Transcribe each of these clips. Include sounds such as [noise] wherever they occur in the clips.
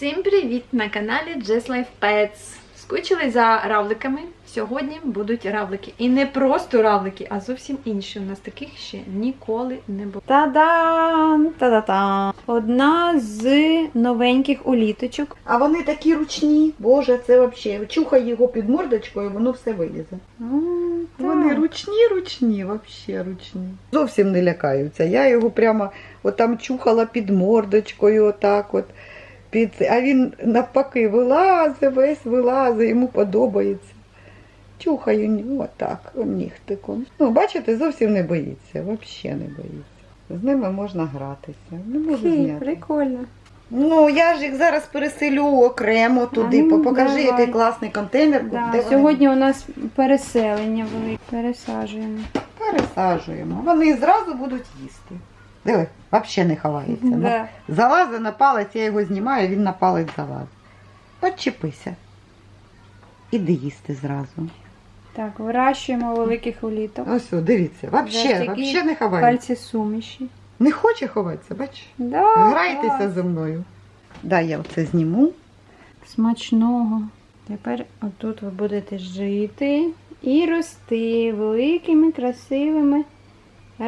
Всім привіт на каналі Just Life Pets. Скучили за равликами? Сьогодні будуть равлики. І не просто равлики, а зовсім інші. У нас таких ще ніколи не було. Та-дан! Та-да-та! Одна з новеньких уліточок. А вони такі ручні. Боже, це взагалі. Чухай його під мордочкою, воно все вилізе. М, Вони ручні, ручні, взагалі ручні. Зовсім не лякаються. Я його прямо отам чухала під мордочкою, отак от. Під... А він навпаки вилазить, весь вилазить, йому подобається. Чухаю отак, нігтиком. Ну, бачите, зовсім не боїться, взагалі не боїться. З ними можна гратися. Не можу Хі, зняти. прикольно. Ну, я ж їх зараз переселю окремо туди. ну, Покажи, давай. який класний контейнер. Да, де вони сьогодні у нас переселення велике. Пересаджуємо. пересаджуємо. Вони зразу будуть їсти. Диви, взагалі не ховається. Ну, Да. Залазить на палець, я його знімаю, він на палець залазить. Отчепися. Іди їсти зразу. Так, вирощуємо великих уліток. Ось, о, дивіться, взагалі, взагалі не ховається. Пальці суміші. Не хоче ховатися, бач? Да, Грайтеся зі мною. Да, я оце зніму. Смачного. Тепер отут ви будете жити і рости великими, красивими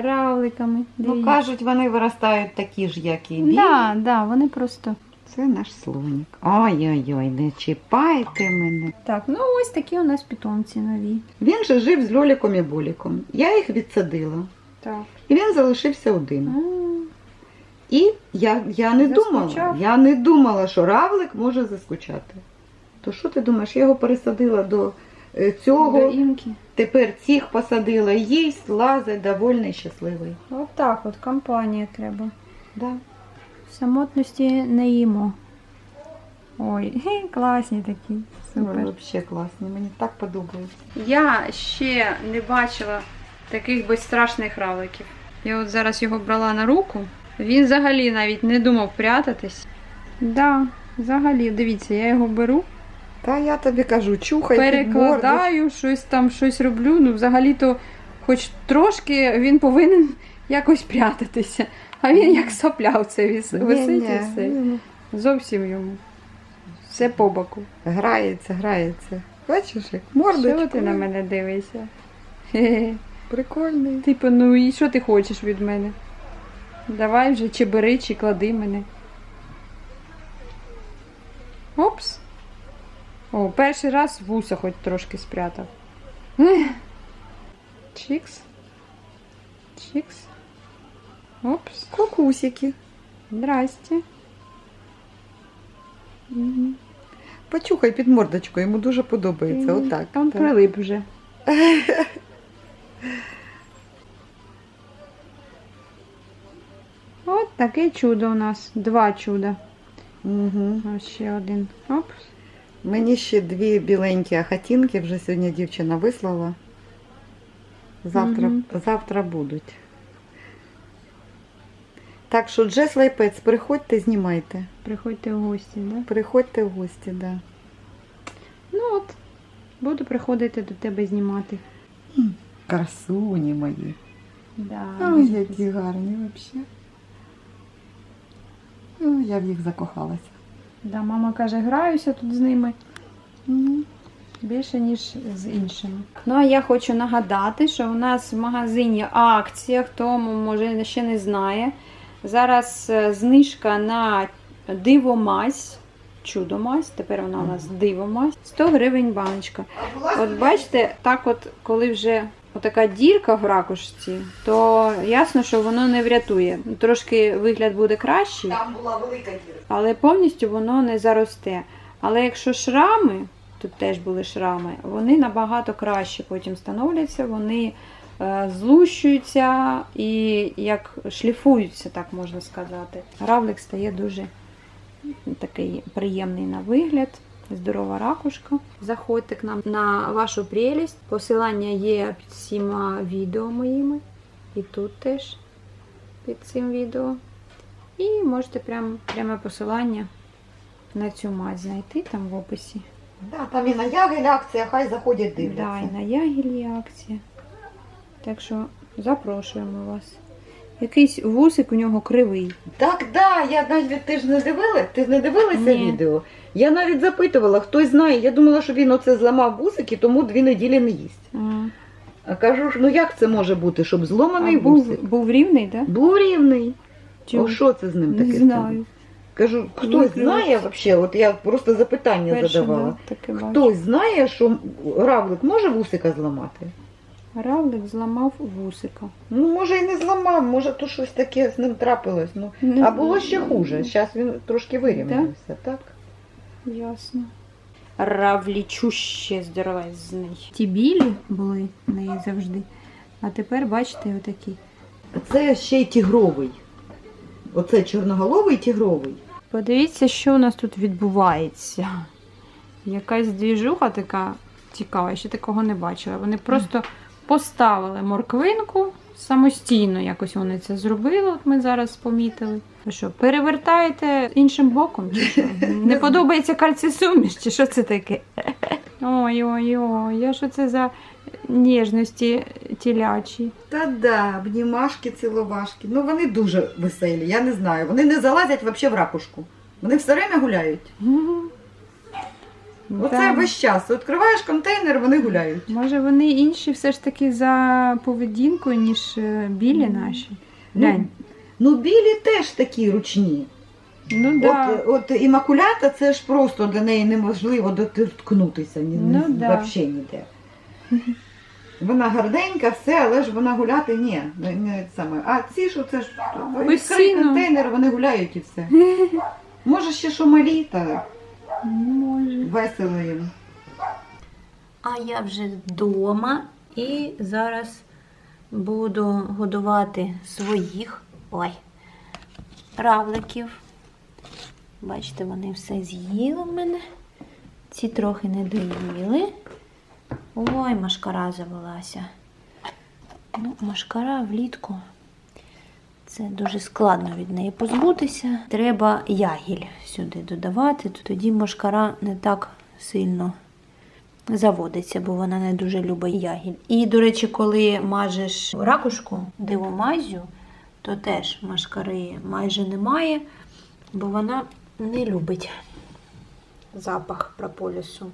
равликами. Ну, Дивіться. кажуть, вони виростають такі ж, як і білі. да, да, вони просто. Це наш слонік. Ой-ой-ой, не чіпайте мене. Так, ну ось такі у нас питомці нові. Він же жив з Льоліком і Боліком. Я їх відсадила. Так. І він залишився один. М, І я, я не думала, Заскучав? я не думала, що равлик може заскучати. То що ти думаєш? Я його пересадила до цього, До інки. тепер цих посадила, їсть, лазить, довольний, щасливий. От так от компанія треба. Да. Самотності не їмо. Ой, класні такі. Супер. Взагалі класний, мені так подобається. Я ще не бачила таких безстрашних равликів. Я от зараз його брала на руку. Він взагалі навіть не думав прятатись. Да, взагалі, дивіться, я його беру, Та я тобі кажу, чухай перекладаю, щось там щось роблю. Ну, взагалі-то, хоч трошки він повинен якось прятатися. А він як сопля це висить і все. Зовсім йому. Все по боку. Грається, грається. Бачиш, як Що ти на мене дивишся? Прикольний. Типу, ну і що ти хочеш від мене? Давай вже чи бери, чи клади мене. Опс. О, перший раз вуса хоч трошки спрятав. Чікс. Чікс. Опс. Кукусики. Здрасте. Мгм. Почухай під мордочку, йому дуже подобається. Отак. Там так. прилип вже. От таке чудо у нас. Два чуда. Угу. Ось ще один. Оп. Мені ще дві біленькі ахатінки вже сьогодні дівчина вислала. Завтра, Мгм. завтра будуть. Так що Джес Лайпец, приходьте, знімайте. Приходьте в гості, да? Приходьте в гості, да. Ну от. Буду приходити до тебе знімати. Красуні мої. Да. Ой, які гарні взагалі. Ой, я в їх закохалася. Да, мама каже, граюся тут з ними. Більше, ніж з іншими. Ну, а я хочу нагадати, що у нас в магазині акція, хто може ще не знає. Зараз е, знижка на дивомазь, чудомазь, тепер вона у нас дивомазь, 100 гривень баночка. От бачите, так от, коли вже така дірка в ракушці, то ясно, що воно не врятує. Трошки вигляд буде кращий, Там була велика дірка. але повністю воно не заросте. Але якщо шрами, тут теж були шрами, вони набагато краще потім становляться, вони е, злущуються і як шліфуються, так можна сказати. Равлик стає дуже такий приємний на вигляд. Здорова ракушка. Заходьте к нам на вашу прелість. Посилання є під всіма відео моїми. І тут теж під цим відео. І можете прям, пряме посилання на цю мазь знайти там в описі. Да, там і на ягель акція, хай заходять Да, дивляться. і на Ягілі акція. Так що запрошуємо вас. Якийсь вусик у нього кривий. Так, да, я навіть ти ж не дивилась, ти ж не дивилася Ні. відео. Я навіть запитувала, хтось знає. Я думала, що він оце зламав вусик і тому дві неділі не їсть. А, А кажу ж, ну як це може бути, щоб зломаний а був, вусик? був рівний, так? Да? Був рівний. Чи- О, що це з ним таке? Не знаю. Кажу, хтось Викрився. знає взагалі, от я просто запитання Перше, задавала. да, таке бачу. Хтось знає, що равлик може вусика зламати? Равлик зламав вусика. Ну, може і не зламав, може то щось таке з ним трапилось. Ну, Не- а було ще хуже. Зараз він трошки вирівнявся, так? Ясно. Равлічуще здоровезний. Ті білі були в неї завжди. А тепер, бачите, отакі. Це ще й тігровий. Оце чорноголовий тігровий. Подивіться, що у нас тут відбувається. Якась двіжуха така цікава, я ще такого не бачила. Вони просто поставили морквинку самостійно, якось вони це зробили. От ми зараз помітили. Ви що, перевертаєте іншим боком? Чи що? [laughs] Не подобається кальцисуміш, чи що це таке? Ой-ой-ой, я що це за ніжності тілячі? Та да, обнімашки, ціловашки. Ну вони дуже веселі, я не знаю. Вони не залазять взагалі в ракушку. Вони все время гуляють. Оце Да. весь час. Відкриваєш контейнер, вони гуляють. Може, вони інші все ж таки за поведінкою, ніж е, білі наші. Глянь. Ну, білі теж такі ручні. Ну да. От, от імакулята це ж просто для неї неможливо доткнутися ні, Ну ні, да. взагалі ніде. Вона гарненька, все, але ж вона гуляти ні. Не, не саме. А ці ж оце ж відкрий Постійно. контейнер, вони гуляють і все. [laughs] Може ще що малі, та Може. Весело їм. А я вже вдома і зараз буду годувати своїх ой, равликів. Бачите, вони все з'їли в мене. Ці трохи не доїли. Ой, машкара завелася. Ну, машкара влітку. Це дуже складно від неї позбутися. Треба ягіль сюди додавати, тоді машкара не так сильно заводиться, бо вона не дуже любить ягідь. І, до речі, коли мажеш ракушку дивомазю, то теж машкари майже немає, бо вона не любить запах прополісу.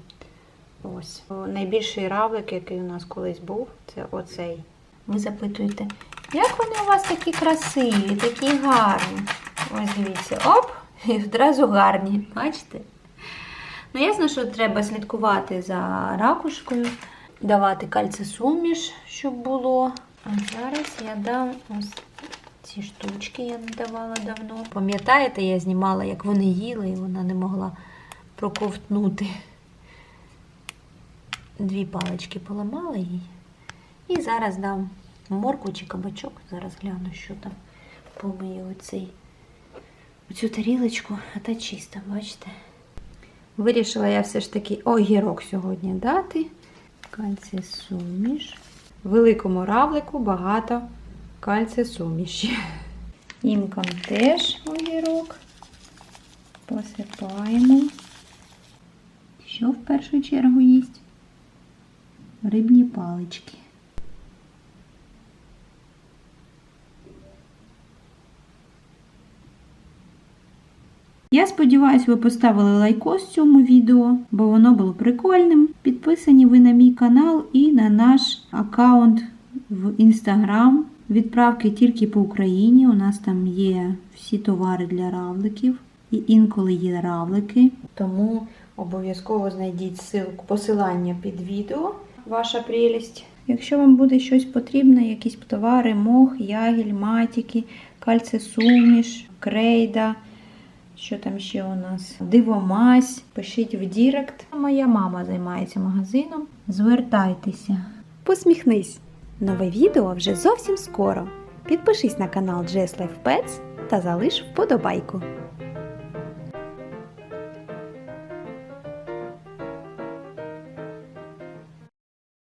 Ось. Найбільший равлик, який у нас колись був, це оцей. Ви запитуєте, як вони у вас такі красиві, такі гарні? Ось дивіться, оп, і одразу гарні. Бачите? Ну, ясно, що треба слідкувати за ракушкою, давати кальцисуміш, щоб було. А зараз я дам ось ці штучки, я не давала давно. Пам'ятаєте, я знімала, як вони їли, і вона не могла проковтнути. Дві палички поламала їй. І зараз дам морку чи кабачок. Зараз гляну, що там помию оцей, оцю тарілочку, а та чиста, бачите? Вирішила я все ж таки огірок сьогодні дати. Кальцій-суміш. Великому равлику багато кальцій-суміші. Інкам теж огірок. Посипаємо. Що в першу чергу їсть? Рибні палички. Я сподіваюся, ви поставили лайкос цьому відео, бо воно було прикольним. Підписані ви на мій канал і на наш аккаунт в інстаграм. Відправки тільки по Україні. У нас там є всі товари для равликів, і інколи є равлики. Тому обов'язково знайдіть ссылку, посилання під відео. Ваша прелість. Якщо вам буде щось потрібне, якісь товари, мох, ягіль, матіки, кальцесуміш, крейда. Що там ще у нас? Дивомась. Пишіть в Дірект. Моя мама займається магазином. Звертайтеся. Посміхнись! Нове відео вже зовсім скоро. Підпишись на канал Jess Life Pets та залиш вподобайку.